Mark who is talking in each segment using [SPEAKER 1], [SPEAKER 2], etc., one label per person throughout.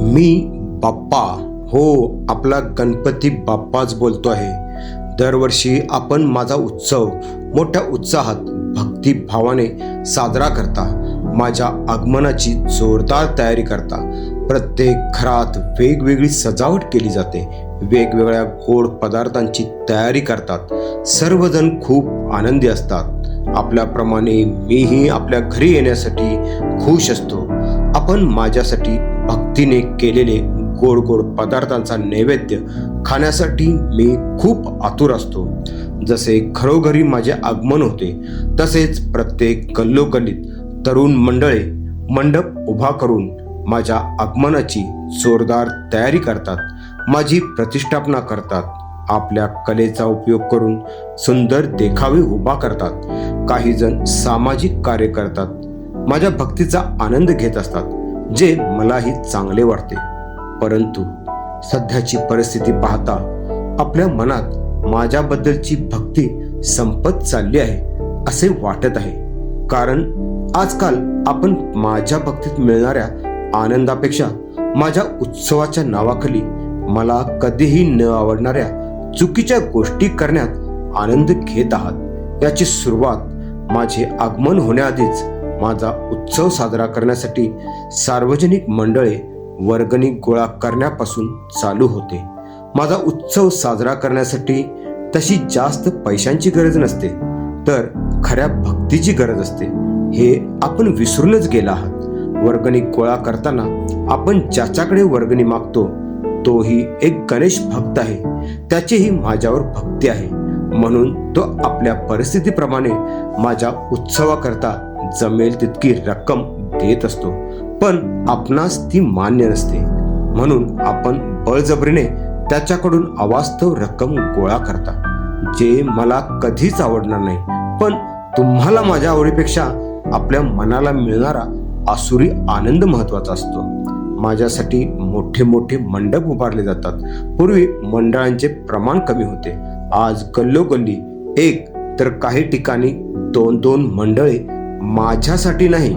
[SPEAKER 1] मी बाप्पा. हो आपला गणपती बाप्पाच बोलतो आहे. दरवर्षी आपण माझा उत्सव मोठ्या उत्साहात भक्तिभावाने साजरा करता. माझ्या आगमनाची जोरदार तयारी करता. प्रत्येक घरात वेगवेगळी सजावट केली जाते. वेगवेगळ्या गोड पदार्थांची तयारी करतात. सर्वजण खूप आनंदी असतात. आपल्याप्रमाणे मीही आपल्या घरी येण्यासाठी खुश असतो. आपण माझ्यासाठी तिने केलेले गोड गोड पदार्थांचा नैवेद्य खाण्यासाठी मी खूप आतुर असतो. जसे घरोघरी माझे आगमन होते तसेच प्रत्येक गल्लोगल्लीत तरुण मंडळे मंडप उभा करून माझ्या आगमनाची जोरदार तयारी करतात माझी प्रतिष्ठापना करतात आपल्या कलेचा उपयोग करून सुंदर देखावे उभा करतात काही जण सामाजिक कार्य करतात माझ्या भक्तीचा आनंद घेत असतात. जे मलाही चांगले वाटते. परंतु सध्याची परिस्थिती पाहता आपल्या मनात माझ्याबद्दलची भक्ती संपत चालली आहे असे वाटत आहे. कारण आजकाल आपण माझ्या भक्तीत मिळणाऱ्या आनंदापेक्षा माझ्या उत्सवाच्या नावाखाली मला कधीही न आवडणाऱ्या चुकीच्या गोष्टी करण्यात आनंद घेत आहात. याची सुरुवात माझे आगमन होण्याआधीच माझा उत्सव साजरा करण्यासाठी सार्वजनिक मंडळे वर्गणी गोळा करण्यापासून चालू होते. माझा उत्सव साजरा करण्यासाठी तशी जास्त पैशांची गरज नसते तर खऱ्या भक्तीची गरज असते. हे आपण विसरूनच गेला आहात. वर्गणी गोळा करताना आपण ज्याच्याकडे वर्गणी मागतो तोही एक गणेश भक्त आहे. त्याचीही माझ्यावर भक्ती आहे. म्हणून तो आपल्या परिस्थितीप्रमाणे माझ्या उत्सवाकरता जमेल तितकी रक्कम देत असतो. पण आपणास ती मान्य नसते. म्हणून आपण बळजबरीने त्याच्याकडून अवास्तव रक्कम गोळा करता जे मला कधीच आवडणार नाही. पण तुम्हाला माझ्या आवडीपेक्षा आपल्या मनाला मिळणारा आसुरी आनंद महत्त्वाचा असतो. माझ्यासाठी मोठे मोठे मंडप उभारले जातात. पूर्वी मंडळांचे प्रमाण कमी होते. आज गल्लोगल्ली एक तर काही ठिकाणी दोन दोन मंडळे माझ्यासाठी नाही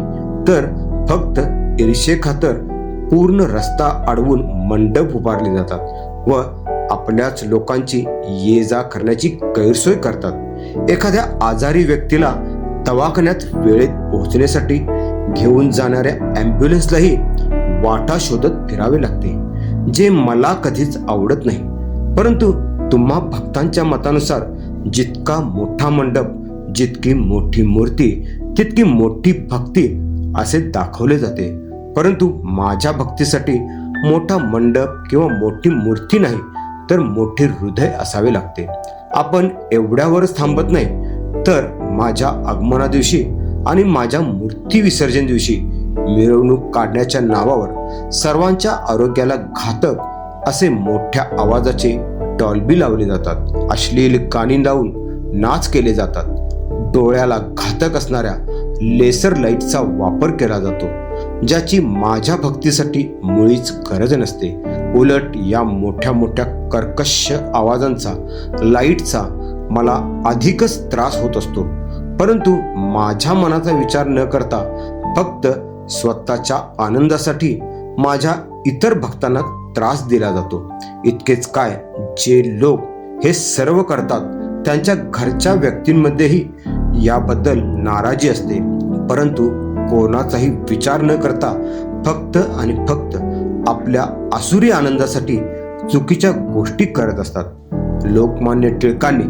[SPEAKER 1] तर फक्त ईर्षे खातर पूर्ण रस्ता अडवून मंडप उभारले जातात व आपल्याच लोकांची ये जा करण्याची गैरसोय करतात. एखाद्या आजारी व्यक्तीला दवाखान्यात वेळेत पोहोचण्यासाठी घेऊन जाणाऱ्या ॲम्ब्युलन्सलाही वाटा शोधत फिरावे लागते जे मला कधीच आवडत नाही. परंतु तुम्हा भक्तांच्या मतानुसार जितका मोठा मंडप जितकी मोठी मूर्ती तितकी मोठी भक्ती असे दाखवले जाते. परंतु माझ्या भक्तीसाठी मोठा मंडप किंवा मोठी मूर्ती नाही तर मोठे हृदय असावे लागते. आपण एवढ्यावरच थांबत नाही तर माझ्या आगमना दिवशी आणि माझ्या मूर्ती विसर्जन दिवशी मिरवणूक काढण्याच्या नावावर सर्वांच्या आरोग्याला घातक असे मोठ्या आवाजाचे टॉलबी लावले जातात. अश्लील गाणी लावून नाच केले जातात. डोळ्याला घातक असणाऱ्या लेसर लाईटचा वापर केला जातो ज्याची माझ्या भक्तीसाठी मुळीच गरज नसते. उलट या मोठ्या मोठ्या कर्कश आवाजांचा लाईटचा मला अधिकच त्रास होत असतो. परंतु माझ्या मनाचा विचार न करता फक्त स्वतःच्या आनंदासाठी माझ्या इतर भक्तांना त्रास दिला जातो. इतकेच काय जे लोक हे सर्व करतात त्यांच्या घरच्या व्यक्तींमध्येही याबद्दल नाराजी असते. परंतु कोणाचाही विचार न करता फक्त आणि फक्त आपल्या आसुरी आनंदासाठी चुकीच्या गोष्टी करत असतात. लोकमान्य टिळकांनी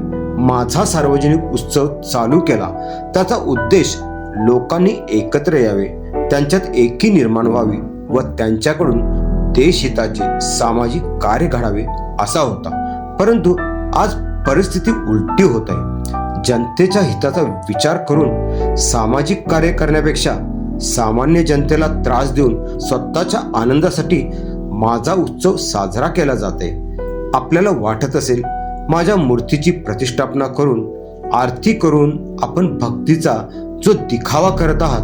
[SPEAKER 1] माझा सार्वजनिक उत्सव चालू केला. त्याचा उद्देश लोकांनी एकत्र यावे त्यांच्यात एकी निर्माण व्हावी व त्यांच्याकडून देशहिताचे सामाजिक कार्य घडावे असा होता. परंतु आज परिस्थिती उलटी होत आहे. जनतेच्या हिताचा विचार करून सामाजिक कार्य करण्यापेक्षा सामान्य जनतेला त्रास देऊन स्वतःच्या आनंदासाठी माझा उत्सव साजरा केला जाते आपल्याला वाटत असेल माझ्या मूर्तीची प्रतिष्ठापना करून आरती करून आपण भक्तीचा जो दिखावा करत आहात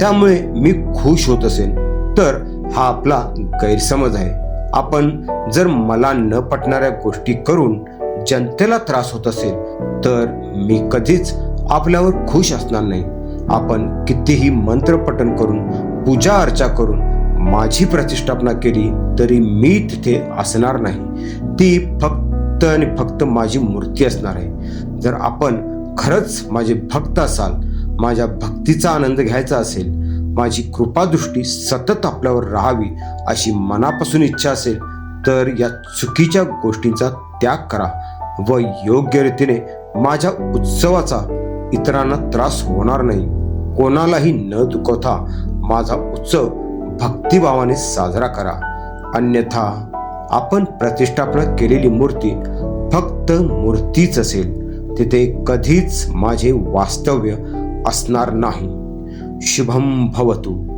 [SPEAKER 1] त्यामुळे मी खुश होत असेल तर हा आपला गैरसमज आहे. आपण जर मला न पटणाऱ्या गोष्टी करून जनतेला त्रास होत असेल तर मी कधीच आपल्यावर खुश असणार नाही. आपण कितीही मंत्रपठण करून पूजा अर्चा करून माझी प्रतिष्ठापना केली तरी मी तिथे असणार नाही. ती फक्त आणि फक्त माझी मूर्ती असणार आहे. जर आपण खरंच माझे भक्त असाल माझ्या भक्तीचा आनंद घ्यायचा असेल माझी कृपादृष्टी सतत आपल्यावर राहावी अशी मनापासून इच्छा असेल तर या चुकीच्या गोष्टींचा त्याग करा व योग्य रीतीने माझ्या उत्सवाचा इतरांना त्रास होणार नाही. कोणालाही न दुखवता माझा उत्सव भक्तिभावाने साजरा करा. अन्यथा आपण प्रतिष्ठापना केलेली मूर्ती फक्त मूर्तीच असेल. तिथे कधीच माझे वास्तव्य असणार नाही. शुभम भवतू.